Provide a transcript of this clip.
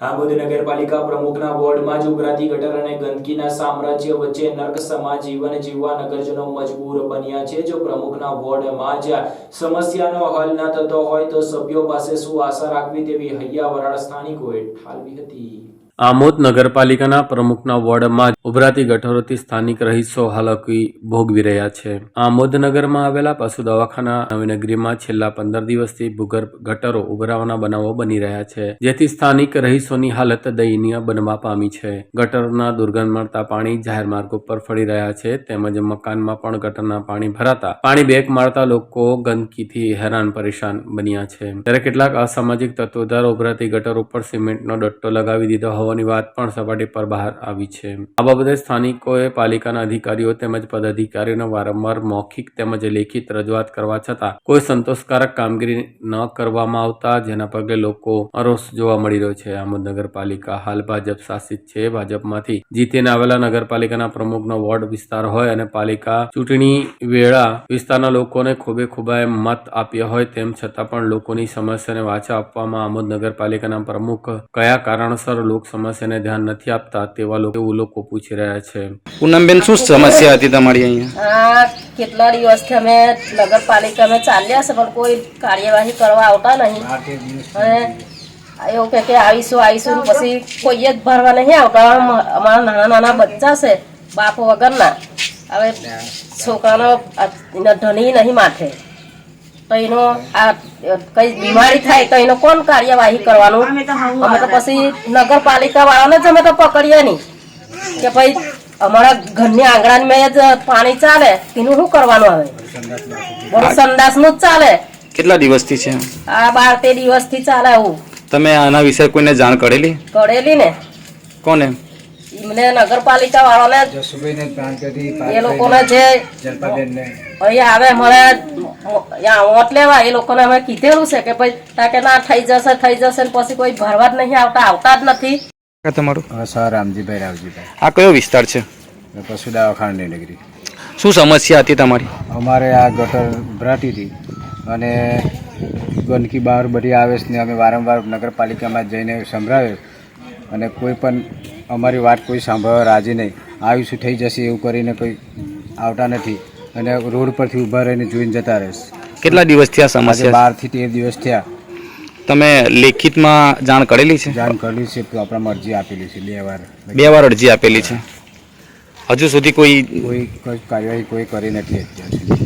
આંબોદ નગરપાલિકા પ્રમુખના વોર્ડમાં જ ઉભરાતી ગટર અને ગંદકીના સામ્રાજ્ય વચ્ચે નર્ક સમા જીવન જીવવા નગરજનો મજબૂર બન્યા છે. જો પ્રમુખના વોર્ડમાં જ સમસ્યાનો હલ ન થતો હોય તો સભ્યો પાસે શું આશા રાખવી તેવી હૈયા વરાળ સ્થાનિકોએ ઠાલવી હતી. આમોદ નગરપાલિકાના પ્રમુખના વોર્ડમાં ઉભરાતી ગટરોથી સ્થાનિક રહીશો હાલાકી ભોગવી રહ્યા છે. આમોદ નગરમાં આવેલા પશુ દવાખાના નવીનગરીમાં છેલ્લા પંદર દિવસથી ભૂગર્ભ ગટરો ઉભરાવાના બનાવો બની રહ્યા છે, જેથી સ્થાનિક રહીશોની હાલત દયનીય બનવા પામી છે. ગટરના દુર્ગંધ મળતા પાણી જાહેર માર્ગો પર ફરી રહ્યા છે, તેમજ મકાનમાં પણ ગટરના પાણી ભરાતા પાણી બેક મારતા લોકો ગંદકીથી હેરાન પરેશાન બન્યા છે. ત્યારે કેટલાક અસામાજિક તત્વો દ્વારા ઉભરાતી ગટર ઉપર સિમેન્ટનો ડટ્ટો લગાવી દીધો હોવાની વાત પણ સપાટી પર બહાર આવી છે. આ બાબતે સ્થાનિકોએ પાલિકાના અધિકારીઓ તેમજ પદાધિકારીઓને વારંવાર મૌખિક તેમજ લેખિત રજૂઆત કરવા છતાં કોઈ સંતોષકારક કામગીરી ન કરવામાં આવતા, જેના પગલે લોકો અરોષ જોવા મળી રહ્યો છે. આમોદ નગરપાલિકા હાલ ભાજપ શાસિત છે. ભાજપમાંથી જીતીને આવેલા નગરપાલિકાના પ્રમુખનો વોર્ડ વિસ્તાર હોય અને પાલિકા ચૂંટણી વેળા વિસ્તારના લોકોને ખૂબે ખૂબાએ મત આપ્યા હોય તેમ છતાં પણ લોકોની સમસ્યાને વાચા આપવામાં આમોદ નગરપાલિકાના પ્રમુખ કયા કારણસર લોક સમસ્યાને ધ્યાન નથી આપતા તેવા લોકો એવું લોકો પૂછી રહ્યા છે. પૂનમબેન શું સમસ્યા હતી તમારી અહીંયા? આ કેટલા દિવસથી અમે નગરપાલિકામાં ચાલ્યા છે પણ કોઈ કાર્યવાહી કરવા આવતા નહીં. અને એવું કે કે આવીશું આવીશું પછી કોઈ જ ભરવા નહીં આવતા. અમારા નાના નાના બચ્ચા છે બાપ વગરના. હવે છોકરાનો એના ધણી નહીં માથે. તો એનો આ કઈ બીમારી થાય તો એનો કોણ કાર્યવાહી કરવાનું? અમે તો પછી નગરપાલિકા વાળાને જ અમે તો પકડીએ નહીં. કે ભાઈ અમારા ઘરની આંગણાની જ પાણી ચાલે એનું શું કરવાનું હવે? બહુ સંડાસનું જ ચાલે. કેટલા દિવસથી છે? આ બાર તેર દિવસથી ચાલે આવું. તમે આના વિશે કોઈને જાણ કરેલી? કરેલી ને. કોને? એમને નગરપાલિકા વાળાને એ લોકોને જે અહીંયા આવે મળે ત્યાં વોટ લેવા એ લોકોને અમે કીધેલું છે કે ભાઈ તાકે ના થઈ જશે થઈ જશે ને પછી કોઈ ભરવા જ નહીં આવતા આવતા જ નથી. તમારું? સર રામજીભાઈ રાવજીભાઈ. આ કયો વિસ્તાર છે? પશુ દવાખાનાની નગરી શું સમસ્યા હતી તમારી? અમારે આ ગટર ભરાતી હતી અને ગંદકી બહાર બધી આવે છે ને અમે વારંવાર નગરપાલિકામાં જઈને સંભળાવ્યો અને કોઈ પણ અમારી વાત કોઈ સાંભળવા રાજી નહીં. આવીશું થઈ જશે એવું કરીને કોઈ આવતા નથી. અને રોડ પરથી ઊભા રહીને જોઈને જતા રહેશે. કેટલા દિવસથી આ આજે સમસ્યા બારથી તેર દિવસ થયા. તમે લેખિતમાં જાણ કરેલી છે? જાણ કરેલી છે તો આપણા અરજી આપેલી છે બે વાર. બે વાર અરજી આપેલી છે. હજુ સુધી કોઈ કોઈ કોઈ કાર્યવાહી કોઈ કરી નથી અત્યાર સુધી.